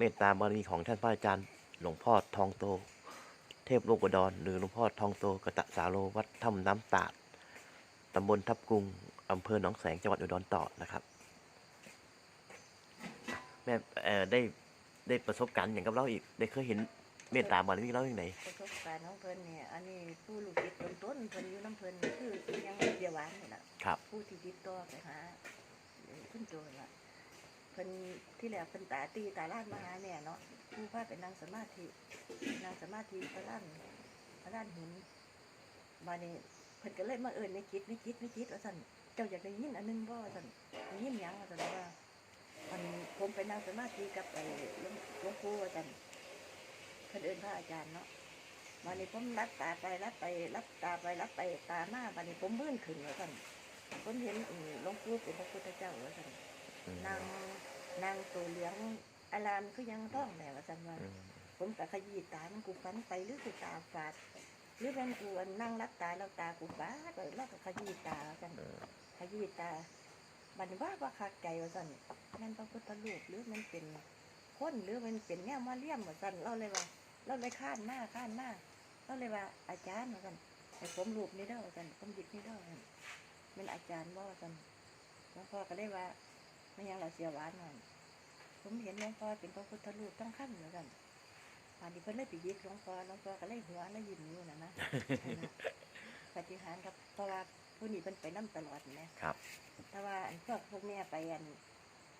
เมตตาบารมีของท่านพระอาจารย์ หลวงพ่อทองโต เทพโลกอุดรหรือหลวงพ่อทองโตกตะสาโลวัดถ้ำน้ำตาดตำบลทับกรุงอำเภอหนองแสงจังหวัดอุดรต่อนะครับแม่เอ่อได้ได้ประสบการณ์อย่างกับเราอีกได้เคยเห็นเมตตาบารมีเราอย่างไรประสบการณ์ของเพิ่นเนี่ยอันนี้ผู้ลูกศิษย์ต้นต้นๆเพิ่นอยู่น้ำเพิ่นคือยังเดียวหวานนี่แหละครับผู้ที่ติดต่อไปหาเอ่อคุณโจรล่ะ เพิ่นที่แรกเพิ่นตาตีตาล้านมาหาแม่เนาะผู้พาไปนั่งสมาธินั่งสมาธิพระล้านพระล้านหินมานี่เพิ่นก็เลยมาเอิ้นในจิตในจิตในจิตว่าซั่นเจ้าอยากได้ยินอันหนึงบ่ว่าซั่นได้ยินหยังว่าซั่นว่ามันผมไปนั่งสมาธิกับไอ้หลวงหลวงปู่ว่าซั่นเพิ่นเอิ้นพระอาจารย์เนาะมานี่ผมรับตาไปรับไปรับตาไปรับไปตามาบัดนี้ผมมื่นขึ้นว่าซั่นผมเห็นหลวงปู่เป็นพระพุทธเจ้าว่าซั่น นางนางตัวเหลืองอารามคือยังต้องแหละว่าซั่นว่าอืมผมก็ขยี้ตามันกูฟันไปหรือกูตาฝาดหรือเป็นกูอันนั่งรับตาแล้วตากูฝาดแล้วก็ขยี้ตาว่าซั่นเออขยี้ตาบัดนว่าว่าคักใจว่าซั่นนั่นพระพุทธรูปหรือมันเป็นคนหรือมันเป็นแนวมาเลี่ยมว่าซั่นเราเลยว่า เราเลยข้านหน้าข้านหน้าเราเลยว่า อาจารย์ว่าซั่นให้ผมรูปนี้เด้อว่าซั่นผมหยิบนี้เด้อว่าซั่นเป็นอาจารย์บ่ว่าซั่นหลวงพ่อก็ได้ว่า ไม่ยังเราเสียหวานหน่อยผมเห็นหลวงพ่อเป็นพระพุทธรูปต้องขั้นเหมือนกันป่านนี้เพิ่นเลยไปยึดหลวงพ่อหลวงพ่อก็เลยหัวแล้วยิ้มอยู่นะนะนั่นน่ะปฏิหารย์ครับเพราะว่าผู้นี้เพิ่นไปนั่ตลอดนะครับ แต่ว่าอันพวกพวกแม่ไปอัน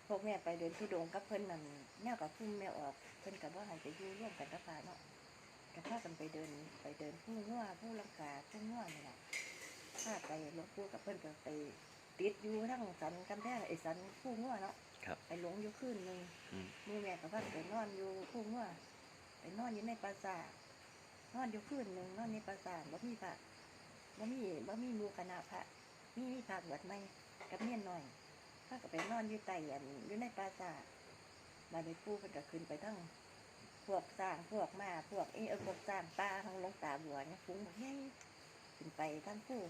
พวกแม่ไปเดินทุดงค์กับเพิ่นนั่นแนวกับพุ่มแม่ออกเพิ่นกับว่าให้ไปอยู่ร่วมกันกับพาเนาะกับพากันไปเดินไปเดินผู้งัวผู้ลังกาผู้งัวนี่แหละพาไปหลวงปู่กับเพิ่นก็ไป ติดอยู่ทั้งสันกำแพงไอ้สันคู่งัวเนาะครับ ไปหลงอยู่คืนหนึ่งอืม มือแม่กับพันไปนอนอยู่คู่งัวไปนอนอยู่ในปราสาทนอนอยู่คืนหนึ่งนอนในปราสาทบ่มีพระบ่มีบ่มีหมูคณะพระมีมีพระบวชใหม่กับเมียนหน่อยพาก็ไปนอนอยู่ใต้อันอยู่ในปราสาทมาในปู่เพิ่นก็ขึ้นไปทั้งพวกสร้างพวกมาพวกเออเออพวกสร้างป่าทั้งหลวงตาบัวเนี่ยฟุ้งบักใหญ่ขึ้นไปทั้งผู้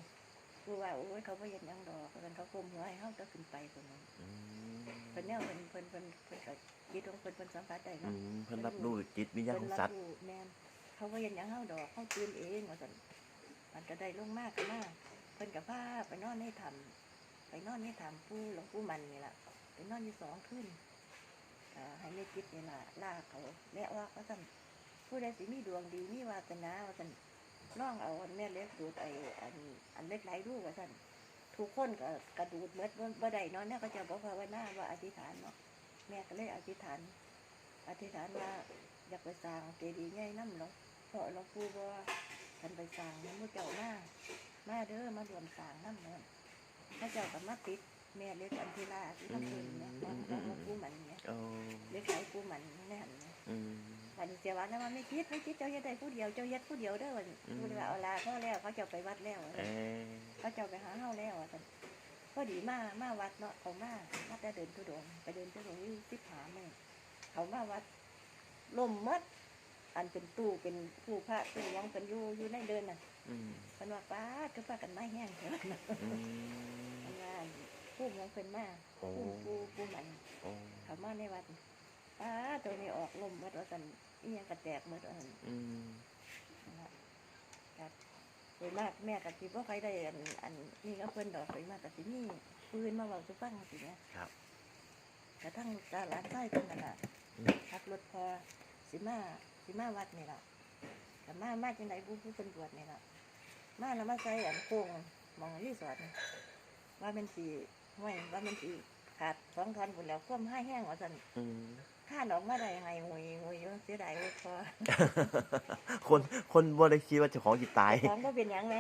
คือว่าโอ้ยเขาบ่เห็นหยังดอกเพิ่นเขากลมหัวให้เฮาก็ขึ้นไปคนนั้นอืมเพิ่นแนวเพิ่นเพิ่นเพิ่นเพิ่นก็คิดของเพิ่นเพิ่นสัมผัสได้อืเนาะมเพิ่นรับรู้จิตวิญญาณของสัตว์เพิ่นรับรู้แม่นเขาบ่เห็นหยังเฮาดอกเฮาตื่นเองว่าซั่นมันก็ได้ลงมากขึ้นมาเพิ่นก็พาไปนอนในถ้ำไปนอนในถ้ำปู่หลวงปู่มันนี่ล่ะไปนอนอยู่สองคืนก็ให้แม่จิตนี่ล่ะลากเขาและว่าว่าซั่นผู้ใดสิมีดวงดีมีวาสนาว่าซั่น ลองเอาอันแม่เล็กดูดไอ้อันอันเล็กไหลดูว่าซั่นทุกคนก็กระดูดเมื่อบ่ได้เนาะเนี่ยก็จะบอกภาวนาว่าอธิษฐานเนาะแม่ก็เลยอธิษฐาน อธิษฐานว่าอยากไปสร้างเจดีย์ใหญ่น้ำหลวงเพราะหลวงปู่บอกว่าท่านไปสร้างมันมุเจ้ามามาเด้อมารวมสร้างน้ำเนาะพระเจ้าก็มาติดแม่เล็กอันทิราที่ทำเพิ่นเนี่ยของของหลวงปู่มันเนี่ยโอ้เล็กไหลปู่มันแน่นเนี่ย อืมวันนี้เสียวันนะว่าไม่คิดไม่คิดเจ้าเฮ็ดได้ผู้เดียวเจ้าเฮ็ดผู้เดียวเด้อวันอืมผู้เดียวเอาลาพ่อแล้วเขาเจ้าไปวัดแล้วเออเขาเจ้าไปหาเฮาแล้วอะท่านพอดีมามาวัดเนาะเขามาวัดได้เดินทุดงค์ไปเดินทุดงค์อยู่สิบหาเมื่อเขามาวัดลมหมัดอันเป็นตู้เป็นผู้พระเป็นหยังเป็นอยู่อยู่ในเดินน่ะอืมเป็นว่าป้าก็ป้ากันไม้แห้งเถอะอืมมันว่าผู้หยังเป็นมาโอ้ผู้ผู้ผู้มันโอ้เขามาในวัดป้าตัวนี้ออกลมวัดว่าสัน อีหยังกระแตกหมดว่าซั่นอืมครับโดยมากแม่กับที่พ่อใครได้อันอันนี่ก็เพิ่นดอกโดยมากกับที่นี่ปืนมาเบาสุฟังสิเนี่ยครับกระทั่งตาหลานใต้เพิ่นนั่นน่ะอืมขับรถพอสิมาสิมาวัดนี่ล่ะกับมามาจังไดผู้ผู้เป็นบวชนี่ล่ะมาแล้วมาใส่อันโค้งหมองรีสอร์ทนี่ว่ามันสีห้วยว่ามันสีขาดสองท่อนพุ่นแล้วคว่ำให้แห้งว่าซั่นอืม ข้าดออกมาได้ไงงวยงวยอยู่เสียดายรถพอคนคนบ่ได้คิดว่าเจ้าของจิตตายเจ้าของก็เป็นหยังไหม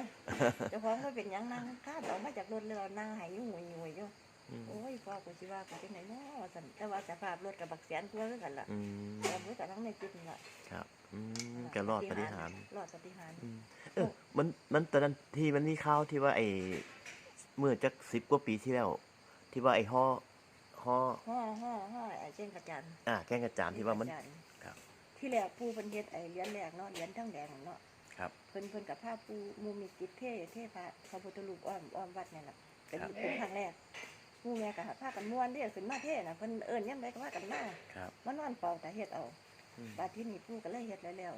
เจ้าของก็เป็นหยังนั่งข้าดออกมาจากรถเลยเรานั่งใหายอยู่งวยงวยอยู่อืมโอ้ยพ่อกูสิว่ากูเป็นไหนเนาะว่าซั่นแต่ว่าสภาพรถกับบักแสนตัวคือกันล่ะอืมแต่รู้แต่ทั้งในจิตนี่ล่ะครับอืมแกรอดปฏิหารย์รอดปฏิหารอืมเออมันมันตอนนั้นที่มันมีข่าวที่ว่าไอ้เมื่อจักสิบกว่าปีที่แล้ว ที่ว่าไอ้ห่อ ห่อห่อห่อห่อไอ้เช่นกระจันอ่าแกล้งกระจานที่ว่ามันกระจัครับ ที่แรกปูเพิ่นเฮ็ดไอ้เหรียญแรกเนาะเหรียญทั้งแดงเนาะครับ เพิ่นเพิ่นกับผ้าปูมูมีกิจเท่เท่พระพระพุทธรูปอ้อมอ้อมวัดนี่นล่ะเป็นครับเป็นครั้งแรกหมู่แม่ก็พากันม่วนเด้ขึ้นมาเท่น่ะเพิ่นเอิ้นยามใดก็พากันมาครับมานอนเฝ้าแต่เฮ็ดเอาอืมบาดที่นี่ปู่ก็เลยเฮ็ดแล้วแล้ว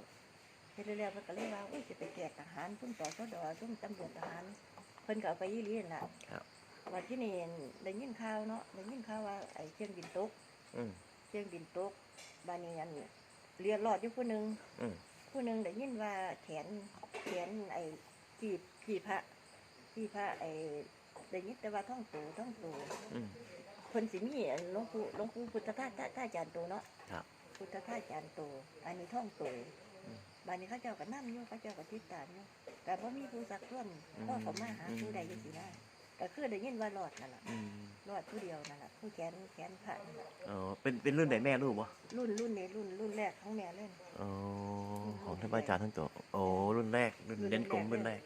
เฮ็ดแล้วแล้วเพิ่นก็เลยว่าอุ้ยสิไปแจกทหารซุ่มต่อชดซุ่มตำรวจทหาร เพิ่นก็เอาไปยี่ลีนั่นล่ะครับ บาดที่นี่ได้ยินข่าวเนาะได้ยินข่าวว่าไอ้เครื่องบินตกอืมเครื่องบินตกบาดนี้อันเรียนรอดอยู่ผู้หนึงอืมผู้หนึงได้ยินว่าแขนแขนไอ้ที่ที่พระที่พระไอ้ได้ยินแต่ว่าท่องโตท่องโตอืม เพิ่นสิมีอันหลวงปู่หลวงปู่พุทธทาสท่าอาจารย์โตเนาะครับพุทธทาสอาจารย์โตอันนี้ท่องโตอืมบานนี้เขาเจ้าก็นั่อยู่เขาเจ้าก็ติดตามอยู่แต่ว่ามีผู้สักส่วนอืมพ่อเขามาหาผู้ใดยังสิได้ ก็คือได้ยินว่ารอดนั่นแหละอืมรอดผู้เดียวนั่นแหละผู้แขนแขนพระนั่นแหละอ๋อเป็นเป็นรุ่นไหนแม่รู้บ่รุ่นรุ่นนี้รุ่นรุ่นแรกของแม่เล่น อ๋อของท่านพระอาจารย์ทั้งตัวโอ้รุ่นแรกรุ่นรุ่นเล่นกลมแรกรุ่นแรก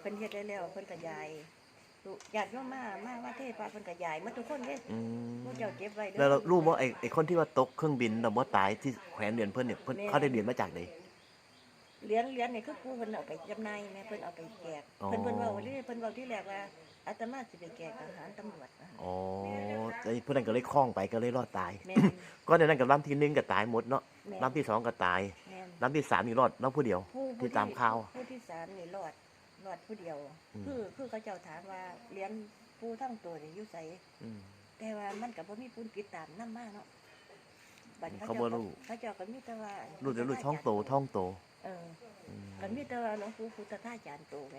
เพิ่นเฮ็ดได้แล้วเพิ่นก็ยายลูกญาติโยมมามาว่าเทพาเพิ่นก็ยายมาทุกคนเด้อืมผู้เจ้าเก็บไว้เด้อ แล้วเรารู้ว่าไอ้ไอ้คนที่ว่าตกเครื่องบินแล้วว่าตายที่แขวนเหรียญเพื่อนเนี่ยเพิ่นแม่ เขาได้เหรียญมาจากไหน เหรียญเหรียญนี่คือผู้เพิ่นเอาไปจำหน่ายแม่เพิ่นเอาไปแจกอ๋อ เพิ่นเพิ่นเว้าเลยเพิ่นเว้าที่แรกว่า อาตมาสิไปแจกทหารตำรวจนะอ๋อไอ้เพื่อนนนก็เลยคล้องไปก็เลยรอดตาย แม่น ก็ในนั้นกับลำที่หนึ่งก็ตายหมดเนาะแม่นลำที่สองก็ตายแม่นลำที่สามนี่รอดน้องผู้เดียวผู้ที่ตามข่าว ผู้ที่สามนี่รอดรอดผู้เดียว อืม คือคือเขาเจ้าถามว่าเหรียญผู้ทั้งตัวนี่อยู่ไสอืม แต่ว่ามันก็บ่มีผู้ติดตามนำมาเนาะบัดนี้เขาบ่รู้ เขาเจ้าก็มีแต่ว่ารู้แต่รู้ท้องโตท้องโต เอออืมก็มีแต่ว่าหลวงปู่พุทธทาสอาจารย์โตไง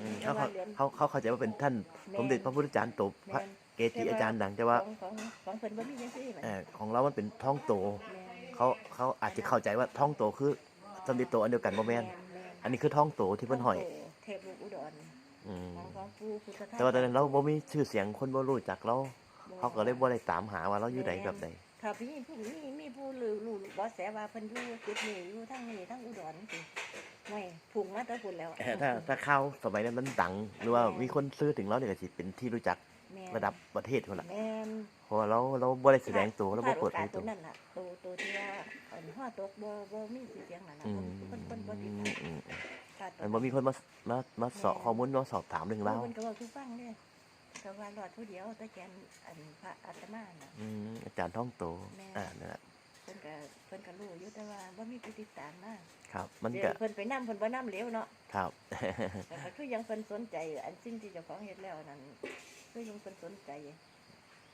อืมแต่เขาว่าเขาเหรียญ เขาเขาเข้าใจว่าเป็นท่านแม่น สมเด็จพระพุทธจารย์โตพระแม่นเกจิอาจารย์ดังแต่ว่าของของของเพิ่นบ่มีจังซี่บัดเอ่นี้อของเรามันเป็นท้องโตแม่นเขาเขาอาจจะเข้าใจว่าท้องโตคือสมเด็จโตอันเดียวกันบ่แม่นแม่นอันนี้คือท้องโตที่เพิ่นห้อยโตเทพลูกอุดรอืมของของปู่พุทธทาสแต่ว่าตอนนั้นเราบ่มีชื่อเสียงคนบ่รู้จักเรา เขาก็เลยบ่ได้ตามหาว่าเราอยู่ใดแบบใดถ้าพี่ผู้มีมีผู้ลือรู้ บ่แสว่าเพิ่นอยู่จุดนี้อยู่ทั้งนี้ทั้งอุดรสิไม่พุ่งมาแต่พุ่นแล้วเอ่อถ้าถ้าเข้าวสมัยนั้นมันดัง หรือว่ามีคนซื้อถึงเราเนี่ยก็สิเป็นที่รู้จักแม่นระดับประเทศคนละแม่นเพราะว่าเราเราบ่ได้แสดงตัวเราบ่เปิดโอเผกาสยตัตัว วนั่นล่ะตัวตัวที่ว่าอันหัวตกบ่บ่มีชื่อเสียงนั่นน่ะอืเพิ่มนเพิ่นเพิ่นบ่ติดอืตามมอืมขาดอันบ่มีคนมามามาสอบข้อมูลมาสอบถามเรื่องเราราวเพิ่นก็เว้าทุกฟังเด้ก็ว่ารอดผู้เดียวแต่แกนอันพระอาตมาน่ะ อืมอาจารย์ท้องโต แม่ อ่านั่นแหละเพิ่นก็เพิ่นก็รู้อยู่แต่ว่าบ่มีผู้ติดตามนะครับ มันเดี๋ก็ยวเพิ่นไปนำเพิ่นบ่นำเหลวเนาะครับ แต่ก็คือยังเพิ่นสนใจ อันสิ่งที่เจ้าของเฮ็ดแล้วนั่นคือยังเพิ่นสนใจ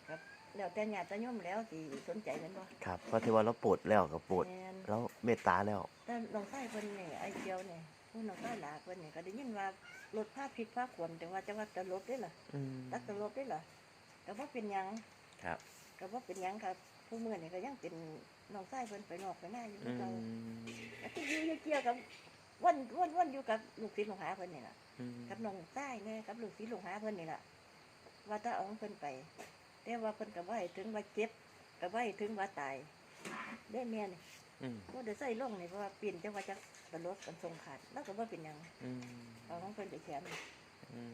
ครับ แล้วแต่ญาติโยมแล้วสิสนใจแม่นบ่ครับเพราะที่ว่าเราโปรดแล้วก็โปรดแม่นแล้วเมตตาแล้ว แต่น้องชายเพิ่นนี่ไอ้เจียวนี่ผู้น้องชายหลาเพิ่นนี่ก็ได้ยินว่ารถพาพริกพาขวมแต่ว่าจะว่าจะลบได้ล่ะอืมตักจะลบได้ล่ะก็บ่เป็นหยังครับ ก็บ่เป็นหยังครับผู้มื้อนี่ก็ยังเป็นน้องชายเพิ่นไปนอกไปหน้าอยู่อืคือเก่ามก็ที่อยู่อยู่เกี่ยวกับวันวันวันอยู่กับลูกศิษย์ลูกหาเพิ่นนี่ล่ะอืมกับน้องชายแน่กับลูกศิษย์ลูกหาเพิ่นนี่ล่ะว่าถ้าเอาของเพิ่นไป แต่ว่าเพิ่นก็บ่ให้ถึงว่าเจ็บก็บ่ให้ถึงว่าตายได้แม่นี่อืมบ่ได้ใส่ลงนี่เพราะว่าปีนจังว่าจะตลบกันทรงขาดแล้วก็บ่เป็นหยัง อืมเอาของเพิ่นไปแขวนอืม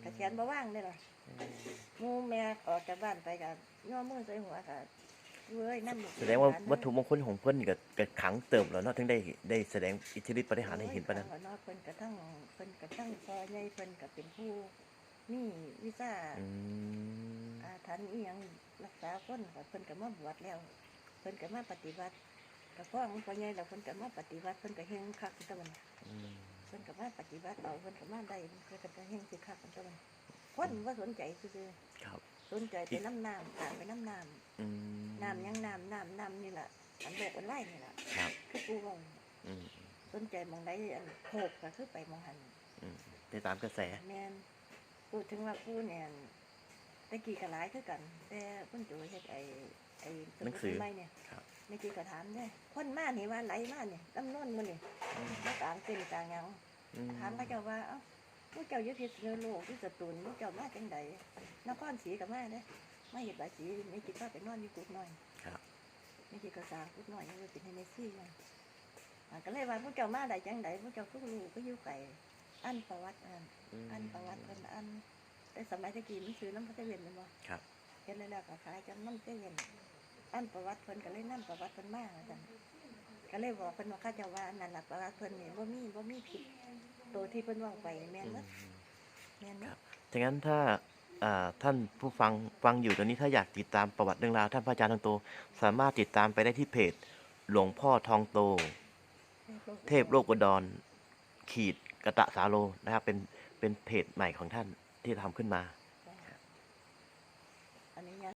กระแขวนบ่ว่างได้ล่ะอืมหมู่แม่ออกจากบ้านไปก็ย่อมือใส่หัวก็เว้ยนำแสดงว่าวัตถุมงคลของเพิ่นนี่ก็ก็ขลังเติมแล้วเนาะถึงได้ได้แสดงอิทธิฤทธิปฏิหารย์ให้เห็นปานนั้นโอ้ยเพิ่นกระทั่งเพิ่นกระทั่งพอใหญ่เพิ่นก็เป็นผู้มีวิชาอืมอาถรรพ์อีหยังรักษาคนก็เพิ่นก็มาบวชแล้ว เพิ่นก็มาปฏิบัติก็พ้องพอใหญ่แล้วเพิ่นก็มาปฏิบัติเพิ่นก็เฮงคักตะวันอืม เพิ่นก็มาปฏิบัติเอาเพิ่นก็มาได้เพิ่นก็เฮงสิคักตะวันคนว่าสนใจซื่อครับๆสนใจไปน้ำน้ำตามไปน้ำน้ำอืมน้ำยังน้ำน้ำน้ำนี่แหละอันโลกอันไล่นี่แหละครับคือปูเว่าอืมสนใจหมองใดอันโขกก็คือไปหมองหันอืมได้ตามกระแส แม่นพูดถึงว่าปูเนี่ยตะกี้ก็หลายคือกัน แต่เพิ่นจูเฮ็ดไอ้ไอ้สมุดใหม่เนี่ยครับ ไม่กี่ก็ถามเด้คนมานี่ว่าไหลมาเนี่ยลำนวนมันนี่อืมมากลางเส้นกลางหยังอืมถามพระเจ้าว่าเอ้าผู้เจ้าอยู่ที่เนื้อโลกที่สตูลผู้เจ้ามาจังใดนครศรีก็มาเด้มาเฮ็ดบายสีไม่กี่ก็ไปนอนอยู่กุดน้อยครับไม่กี่ก็สร้างกุดน้อยอยู่เป็นให้ในซี่อยู่อ่าก็เลยว่าผู้เจ้ามาได้จังใดผู้เจ้าก็รู้ก็อยู่ไกลอันประวัติอันมอันประวัติเพิ่นอันแต่สมัยตะกี้มันซื้อน้ำพระเจเวนแม่นบ่ครับเฮ็ดแล้วๆก็ขายจนน้ำเจเวน อันประวัติเพิ่นก็เลยนํประวัติเพิ่นมาว่าซั่นก็เลยบอกเพิ่นว่าข้าเจ้าว่าอันนั่นล่ะประวัติเพิ่นนี่บ่มีบ่มีผิดตัวที่เพิ่นเว้าไปแม่นอืเบิมดแม่นเบิดดังนั้นถ้าอ่าท่านผู้ฟังฟังอยู่ตอนนี้ถ้าอยากติดตามประวัติเรื่องราวท่านพระอาจารย์ทองโต สามารถติดตามไปได้ที่เพจ หลวงพ่อทองโต เทพโลกอุดรขีดกะตะสาโลนะครับเป็นเป็นเพจใหม่ของท่านที่ทำขึ้นมา